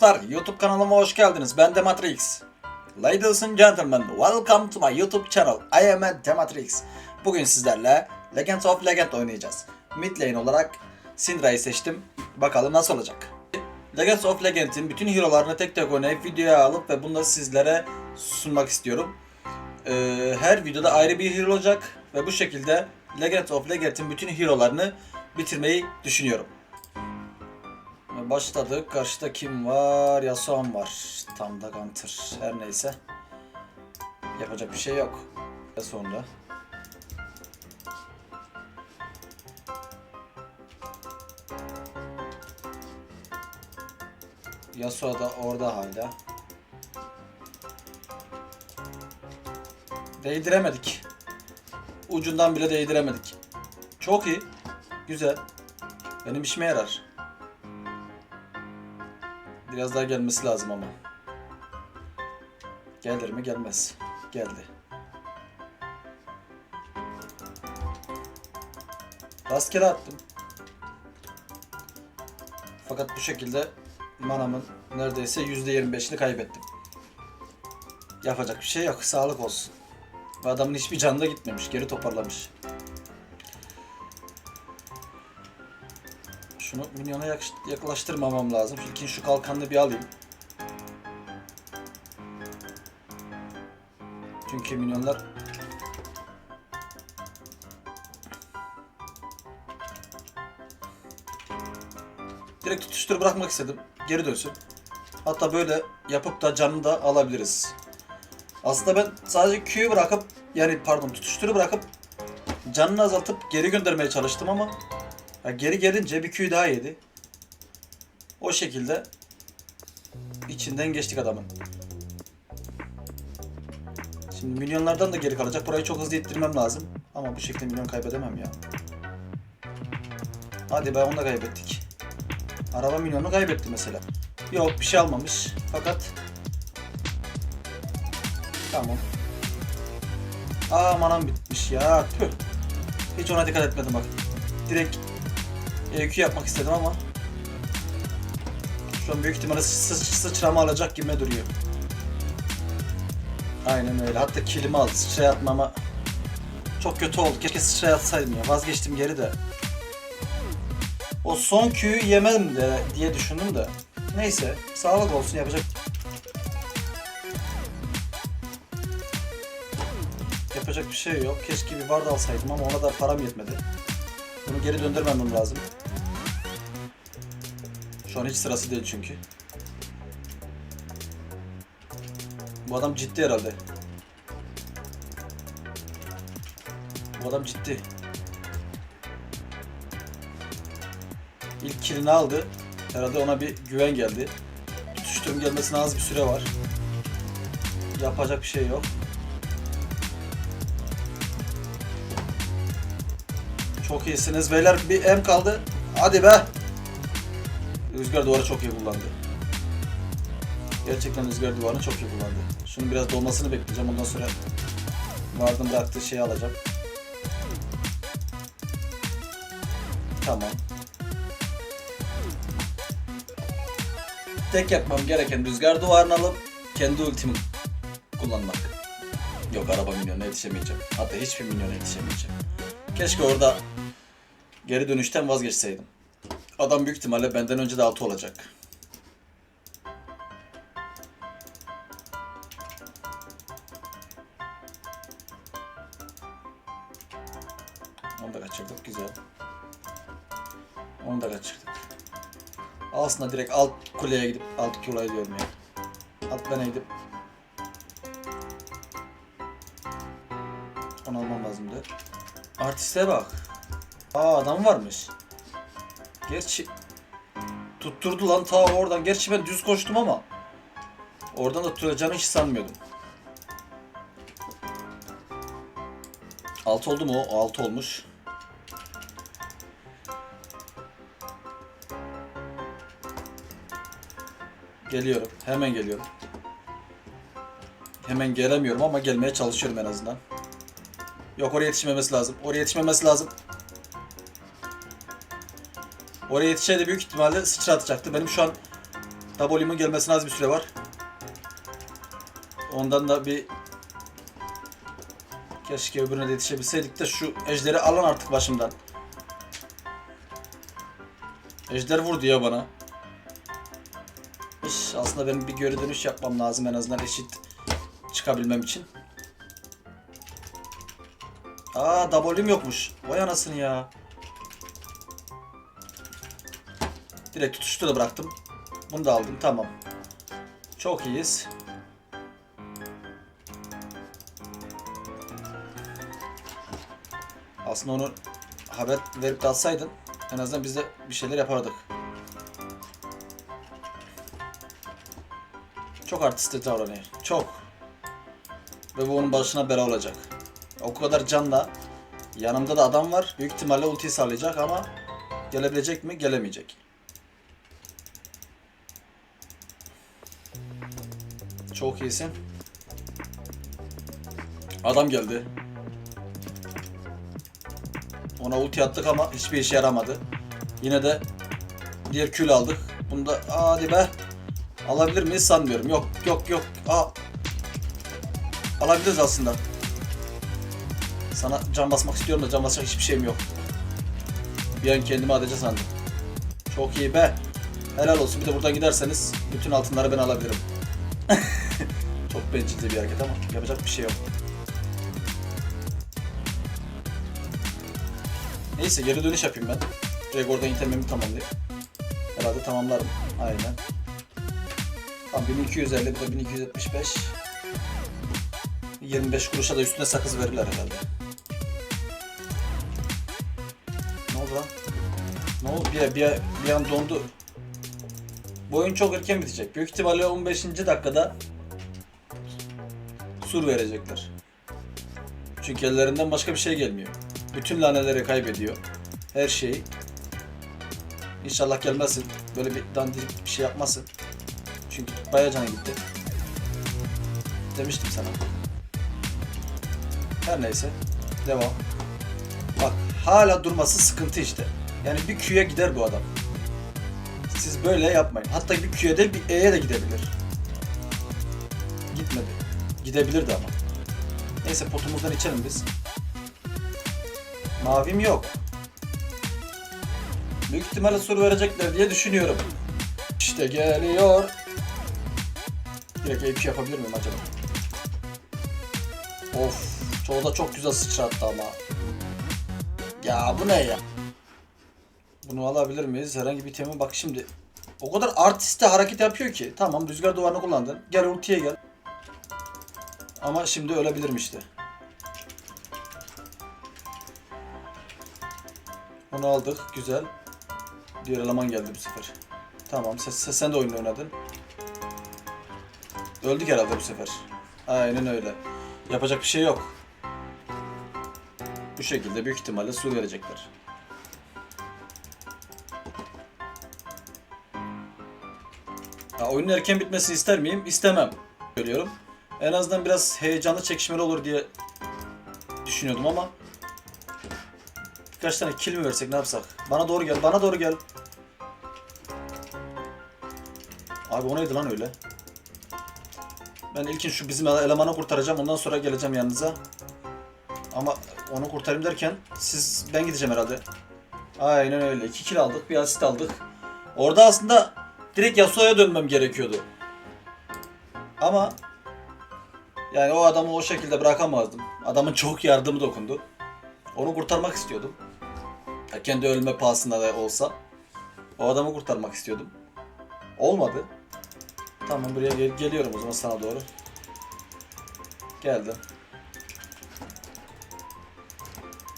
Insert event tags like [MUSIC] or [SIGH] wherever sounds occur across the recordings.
dostlar, YouTube kanalıma hoş geldiniz. Ben Dematrix. Ladies and gentlemen, welcome to my YouTube channel. I am Dematrix. Bugün sizlerle Legends of Legend oynayacağız. Mid lane olarak Syndra'yı seçtim. Bakalım nasıl olacak. Legends of Legend'in bütün hero'larını tek tek oynayıp videoya alıp ve bunları sizlere sunmak istiyorum. Ee, her videoda ayrı bir hero olacak ve bu şekilde Legends of Legend'in bütün hero'larını bitirmeyi düşünüyorum. Başladık. Karşıda kim var? Yasuo'm var. Tam da Gunter. Her neyse. Yapacak bir şey yok. Ve sonra. Yasuo da orada hala. Değdiremedik. Ucundan bile değdiremedik. Çok iyi. Güzel. Benim işime yarar. Biraz daha gelmesi lazım ama. Gelir mi? Gelmez. Geldi. Rastgele attım. Fakat bu şekilde manamın neredeyse %25'ini kaybettim. Yapacak bir şey yok. Sağlık olsun. Ve adamın hiçbir canı da gitmemiş. Geri toparlamış. Şunu minyona yaklaştırmamam lazım. İlkin şu kalkanını bir alayım. Çünkü minyonlar direkt tutuştur bırakmak istedim. Geri dönsün. Hatta böyle yapıp da canını da alabiliriz. Aslında ben sadece Q'yu bırakıp yani pardon tutuşturu bırakıp canını azaltıp geri göndermeye çalıştım ama ya geri gelince bir Q daha yedi. O şekilde içinden geçtik adamın. Şimdi milyonlardan da geri kalacak. Burayı çok hızlı ittirmem lazım. Ama bu şekilde milyon kaybedemem ya. Hadi be onu da kaybettik. Araba milyonu kaybetti mesela. Yok bir şey almamış. Fakat Tamam. Aa manam bitmiş ya. Tüh. Hiç ona dikkat etmedim bak. Direkt EQ yapmak istedim ama şu an büyük ihtimalle sı sıçrama alacak gibi duruyor. Aynen öyle. Hatta kilimi aldı. Sıçraya atmama çok kötü oldu. Keşke sıçraya atsaydım ya. Vazgeçtim geri de. O son Q'yu yemem de diye düşündüm de. Neyse. Sağlık olsun yapacak. Yapacak bir şey yok. Keşke bir barda alsaydım ama ona da param yetmedi. Bunu geri döndürmemem lazım. Şu an hiç sırası değil çünkü. Bu adam ciddi herhalde. Bu adam ciddi. İlk kilini aldı. Herhalde ona bir güven geldi. Tutuşturum gelmesine az bir süre var. Yapacak bir şey yok. Çok iyisiniz beyler. Bir M kaldı. Hadi be. Rüzgar duvarı çok iyi kullandı. Gerçekten rüzgar duvarını çok iyi kullandı. Şunun biraz dolmasını bekleyeceğim. Ondan sonra vardım bıraktığı şeyi alacağım. Tamam. Tek yapmam gereken rüzgar duvarını alıp kendi ultimi kullanmak. Yok araba milyonuna yetişemeyeceğim. Hatta hiçbir milyona yetişemeyeceğim. Keşke orada geri dönüşten vazgeçseydim. Adam büyük ihtimalle benden önce de altı olacak. Onu da kaçırdık. Güzel. Onu da kaçırdık. Aslında direkt alt kuleye gidip alt kuleye diyorum ya. Alt bana gidip onu almam lazımdı. Artiste bak. Aa adam varmış. Gerçi tutturdu lan ta oradan. Gerçi ben düz koştum ama oradan da tutulacağını hiç sanmıyordum. Altı oldu mu o? Altı olmuş. Geliyorum. Hemen geliyorum. Hemen gelemiyorum ama gelmeye çalışıyorum en azından. Yok oraya yetişmemesi lazım. Oraya yetişmemesi lazım. Oraya yetişseydi büyük ihtimalle sıçra atacaktı. Benim şu an W'mun gelmesine az bir süre var. Ondan da bir keşke öbürüne de yetişebilseydik de şu ejderi alın artık başımdan. Ejder vurdu ya bana. İş, aslında benim bir geri dönüş yapmam lazım en azından eşit çıkabilmem için. Aa W'm yokmuş. Vay anasını ya. Direkt tutuştu da bıraktım. Bunu da aldım tamam. Çok iyiyiz. Aslında onu haber verip de atsaydın en azından biz de bir şeyler yapardık. Çok artistli davranıyor. Çok. Ve bu onun başına bela olacak. O kadar canla yanımda da adam var. Büyük ihtimalle ultiyi sağlayacak ama gelebilecek mi? Gelemeyecek. Çok iyisin. Adam geldi. Ona ulti attık ama hiçbir işe yaramadı. Yine de diğer kül aldık. Bunu da hadi be. Alabilir miyiz sanmıyorum. Yok yok yok. Aa. Alabiliriz aslında. Sana can basmak istiyorum da can basacak hiçbir şeyim yok. Bir an kendimi adece sandım. Çok iyi be. Helal olsun. Bir de buradan giderseniz bütün altınları ben alabilirim. [LAUGHS] Çok bencilce bir hareket ama yapacak bir şey yok. Neyse geri dönüş yapayım ben. Direkt oradan itemimi tamamlayayım. Herhalde tamamlarım. Aynen. Tam 1250 bu da 1275. 25 kuruşa da üstüne sakız verirler herhalde. Ne oldu lan? Ne oldu? Bir, bir, bir an dondu. Bu oyun çok erken bitecek. Büyük ihtimalle 15. dakikada sur verecekler. Çünkü ellerinden başka bir şey gelmiyor. Bütün laneleri kaybediyor. Her şeyi. İnşallah gelmesin. Böyle bir dandirik bir şey yapmasın. Çünkü bayağı canı gitti. Demiştim sana. Her neyse. Devam. Bak hala durması sıkıntı işte. Yani bir Q'ya gider bu adam. Siz böyle yapmayın. Hatta bir Q'ya değil bir E'ye de gidebilir. Gitmedi. Gidebilirdi ama. Neyse potumuzdan içelim biz. Mavim yok. Büyük ihtimalle soru verecekler diye düşünüyorum. İşte geliyor. Direkt AP yapabilir miyim acaba? Of, çoğu da çok güzel sıçrattı ama. Ya bu ne ya? Bunu alabilir miyiz? Herhangi bir temin bak şimdi. O kadar artiste hareket yapıyor ki. Tamam rüzgar duvarını kullandın. Gel ultiye gel. Ama şimdi ölebilirim işte. Onu aldık. Güzel. Diğer eleman geldi bu sefer. Tamam. Sen, sen, de oyunu oynadın. Öldük herhalde bu sefer. Aynen öyle. Yapacak bir şey yok. Bu şekilde büyük ihtimalle su verecekler. Oyunun erken bitmesini ister miyim? İstemem. Görüyorum. En azından biraz heyecanlı çekişmeli olur diye düşünüyordum ama Birkaç tane kill mi versek ne yapsak? Bana doğru gel, bana doğru gel. Abi o neydi lan öyle? Ben ilkin şu bizim elemanı kurtaracağım ondan sonra geleceğim yanınıza. Ama onu kurtarayım derken siz ben gideceğim herhalde. Aynen öyle. 2 kill aldık, bir asist aldık. Orada aslında direkt Yasuo'ya dönmem gerekiyordu. Ama yani o adamı o şekilde bırakamazdım. Adamın çok yardımı dokundu. Onu kurtarmak istiyordum. Ya kendi ölme pahasına da olsa. O adamı kurtarmak istiyordum. Olmadı. Tamam buraya gel- geliyorum o zaman sana doğru. Geldim.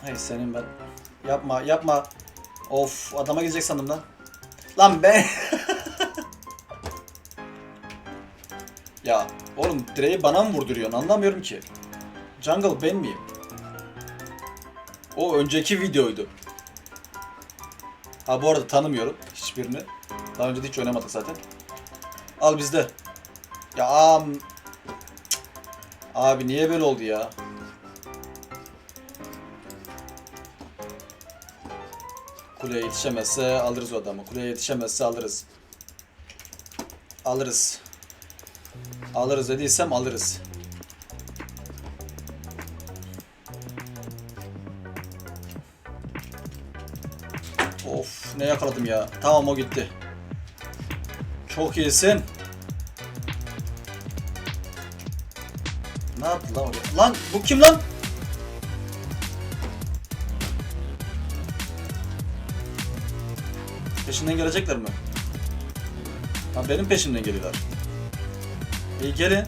Hayır senin ben. Yapma yapma. Of adama gidecek sandım lan. Lan ben. Ya oğlum direği bana mı vurduruyorsun anlamıyorum ki. Jungle ben miyim? O önceki videoydu. Ha bu arada tanımıyorum hiçbirini. Daha önce de hiç oynamadık zaten. Al bizde. Ya am... Abi niye böyle oldu ya? Kuleye yetişemezse alırız o adamı. Kuleye yetişemezse alırız. Alırız. Alırız dediysem alırız. Of ne yakaladım ya. Tamam o gitti. Çok iyisin. Ne yaptı lan oraya? Lan bu kim lan? Peşinden gelecekler mi? Ha benim peşimden geliyorlar. İyi gelin.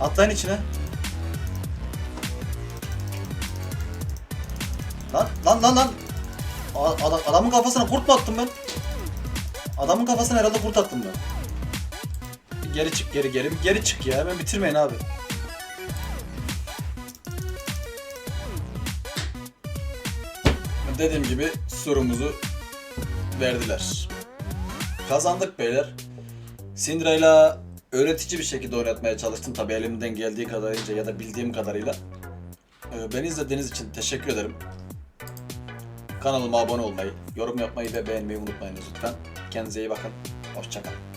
Atlayın içine. Lan lan lan lan. A- adam- adamın kafasına kurt mu attım ben? Adamın kafasına herhalde kurt attım ben. Geri çık geri geri geri çık ya hemen bitirmeyin abi. Dediğim gibi surumuzu verdiler. Kazandık beyler. Syndra'yla öğretici bir şekilde oynatmaya çalıştım tabi elimden geldiği kadarıyla ya da bildiğim kadarıyla. Ee, Beni izlediğiniz için teşekkür ederim. Kanalıma abone olmayı, yorum yapmayı ve beğenmeyi unutmayınız lütfen. Kendinize iyi bakın. Hoşçakalın.